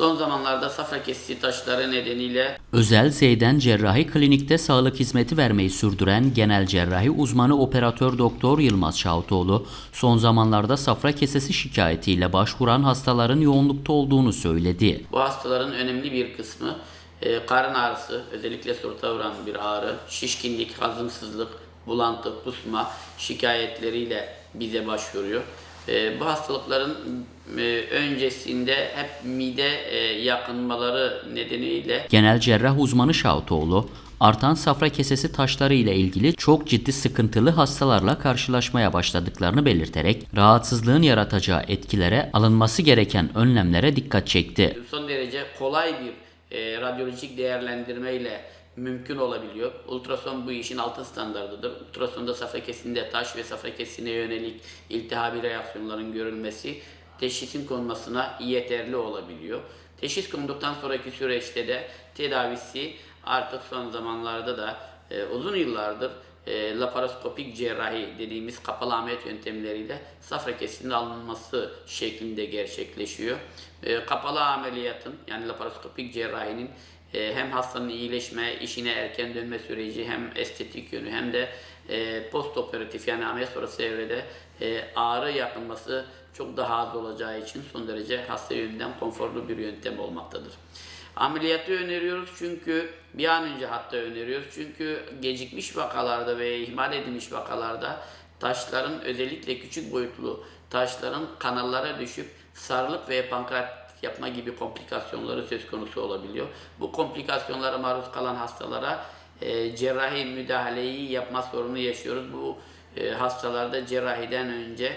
Son zamanlarda safra kesisi taşları nedeniyle Özel Zeyden Cerrahi Klinik'te sağlık hizmeti vermeyi sürdüren genel cerrahi uzmanı operatör doktor Yılmaz Şahutoğlu, son zamanlarda safra kesesi şikayetiyle başvuran hastaların yoğunlukta olduğunu söyledi. bu hastaların önemli bir kısmı e, karın ağrısı, özellikle surata vuran bir ağrı, şişkinlik, hazımsızlık, bulantı, kusma şikayetleriyle bize başvuruyor. E, bu hastalıkların e, öncesinde hep mide e, yakınmaları nedeniyle Genel cerrah uzmanı Şahutoğlu, artan safra kesesi taşları ile ilgili çok ciddi sıkıntılı hastalarla karşılaşmaya başladıklarını belirterek rahatsızlığın yaratacağı etkilere alınması gereken önlemlere dikkat çekti. son derece kolay bir e, radyolojik değerlendirme ile mümkün olabiliyor. Ultrason bu işin altın standardıdır. Ultrasonda safra kesinde taş ve safra kesine yönelik iltihabi reaksiyonların görülmesi teşhisin konmasına yeterli olabiliyor. Teşhis konuduktan sonraki süreçte de tedavisi artık son zamanlarda da e, uzun yıllardır e, laparoskopik cerrahi dediğimiz kapalı ameliyat yöntemleriyle safra kesinin alınması şeklinde gerçekleşiyor. E, kapalı ameliyatın yani laparoskopik cerrahinin hem hastanın iyileşme, işine erken dönme süreci hem estetik yönü hem de e, postoperatif yani ameliyat sonrası evrede e, ağrı yakınması çok daha az olacağı için son derece hasta yönünden konforlu bir yöntem olmaktadır. Ameliyatı öneriyoruz çünkü bir an önce hatta öneriyoruz çünkü gecikmiş vakalarda veya ihmal edilmiş vakalarda taşların özellikle küçük boyutlu taşların kanallara düşüp sarılık ve pankreat yapma gibi komplikasyonları söz konusu olabiliyor. Bu komplikasyonlara maruz kalan hastalara e, cerrahi müdahaleyi yapma sorunu yaşıyoruz. Bu e, hastalarda cerrahiden önce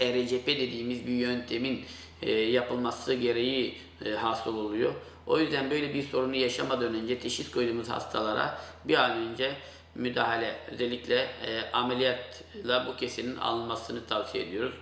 ERCP dediğimiz bir yöntemin e, yapılması gereği e, hasıl oluyor. O yüzden böyle bir sorunu yaşamadan önce teşhis koyduğumuz hastalara bir an önce müdahale özellikle e, ameliyatla bu kesinin alınmasını tavsiye ediyoruz.